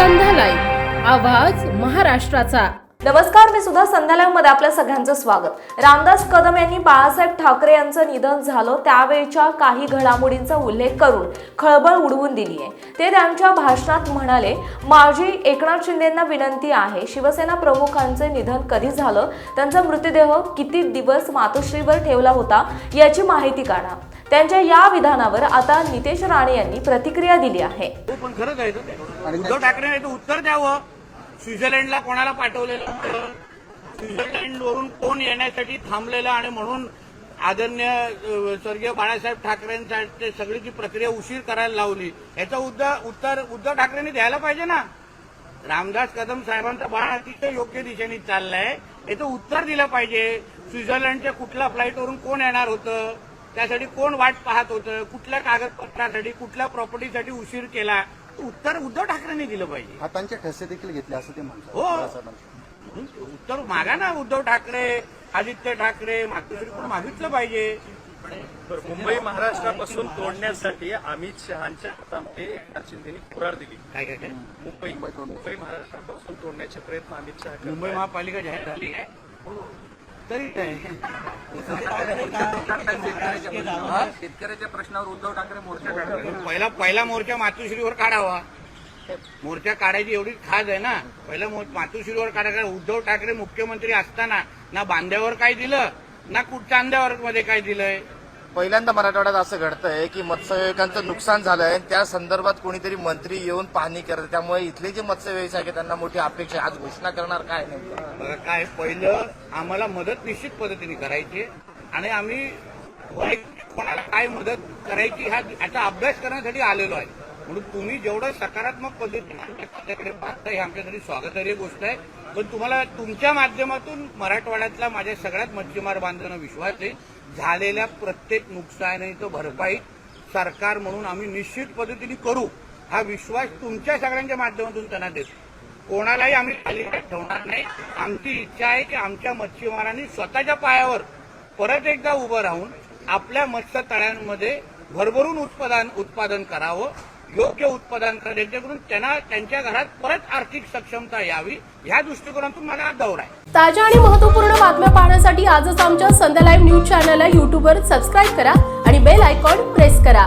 आवाज महाराष्ट्राचा. नमस्कार मी सुद्धा संध्यालयामध्ये आपल्या सगळ्यांचं स्वागत. रामदास कदम यांनी बाळासाहेब ठाकरे यांचं निधन झालं त्यावेळच्या काही घडामोडींचा उल्लेख करून खळबळ उडवून दिली आहे. ते त्यांच्या भाषणात म्हणाले माझी एकनाथ शिंदेंना विनंती आहे शिवसेना प्रमुखांचे निधन कधी झालं? त्यांचा मृतदेह किती दिवस मातोश्रीवर ठेवला होता? याची माहिती काढा. त्यांच्या या विधानावर आता नितेश राणे यांनी प्रतिक्रिया दिली आहे. हो, पण खरंच आहे उद्धव ठाकरे उत्तर द्यावं. स्वित्झर्लंडला कोणाला पाठवलेलं? स्वित्झर्लंड वरून कोण येण्यासाठी थांबलेलं आणि म्हणून आदरणीय स्वर्गीय बाळासाहेब ठाकरेंसाठी सगळी जी प्रक्रिया उशीर करायला लावली. याचं उद्धव उत्तर उद्धव ठाकरेंनी द्यायला पाहिजे ना? रामदास कदम साहेबांचा बाळ अतिशय योग्य दिशेने चाललाय. याचं उत्तर दिलं पाहिजे. स्वित्झर्लंडच्या कुठल्या फ्लाईटवरून कोण येणार होतं? त्यासाठी कोण वाट पाहत होतं? कुठल्या कागदपत्रासाठी कुठल्या प्रॉपर्टीसाठी उशीर केला? उत्तर उद्धव ठाकरेंनी दिलं पाहिजे. हातांचे ठसे देखील घेतले असं ते म्हणतात. हो. उत्तर मागा ना उद्धव ठाकरे आदित्य ठाकरे मातोश्री कोण मागितलं पाहिजे. मुंबई महाराष्ट्रापासून तोडण्यासाठी अमित शहाच्या हातामध्ये एकनाथ शिंदेनी पुरार दिली. काय काय काय? मुंबई मुंबई महाराष्ट्रापासून तोडण्याचे प्रयत्न अमित शहा. मुंबई महापालिका जाहीर झाली. आहे तरी शेतकऱ्याच्या प्रश्नावर उद्धव ठाकरे मोर्चा काढतात. पहिला पहिला मोर्चा मातोश्रीवर काढावा. मोर्चा काढायची एवढी खाज आहे ना. पहिला मातोश्रीवर काढायला उद्धव ठाकरे मुख्यमंत्री असताना ना बांध्यावर काय दिलं ना कुठच्या अंध्यावर मध्ये काय दिलंय? पहिल्यांदा मराठवाड्यात असं घडतंय की मत्स्य नुकसान झालंय. त्या संदर्भात कोणीतरी मंत्री येऊन पाहणी करत त्यामुळे इथले जे मत्स्य व्यवसाय आहेत त्यांना मोठी अपेक्षा आज घोषणा करणार काय नाही काय पहिलं आम्हाला मदत निश्चित पद्धतीने करायची आणि आम्ही कोणाला काय मदत करायची हा याचा अभ्यास करण्यासाठी आलेलो आहे. म्हणून तुम्ही जेवढं सकारात्मक पद्धतीने पाहता हे आमच्यासाठी स्वागतार्य गोष्ट आहे. पण तुम्हाला तुमच्या माध्यमातून मराठवाड्यातला माझ्या सगळ्यात मच्छीमार बांधवांना विश्वास आहे झालेल्या प्रत्येक नुकसानीचं भरपाई सरकार म्हणून आम्ही निश्चित पद्धतीने करू. हा विश्वास तुमच्या सगळ्यांच्या माध्यमातून त्यांना देतो. कोणालाही आम्ही खाली ठेवणार नाही. आमची इच्छा आहे की आमच्या मच्छीमारांनी स्वतःच्या पायावर परत एकदा उभं राहून आपल्या मत्स्य तळ्यांमध्ये भरभरून उत्पादन उत्पादन करावं. योग्य उत्पादन करावं त्यांना त्यांच्या घरात परत आर्थिक सक्षमता यावी या दृष्टिकोनातून मला हा दौरा आहे. ताज्या आणि महत्त्वपूर्ण बातम्या पाहण्यासाठी आजच आमच्या संध्या लाईव्ह न्यूज चॅनलला युट्यूबवर सबस्क्राईब करा आणि बेल आयकॉन प्रेस करा.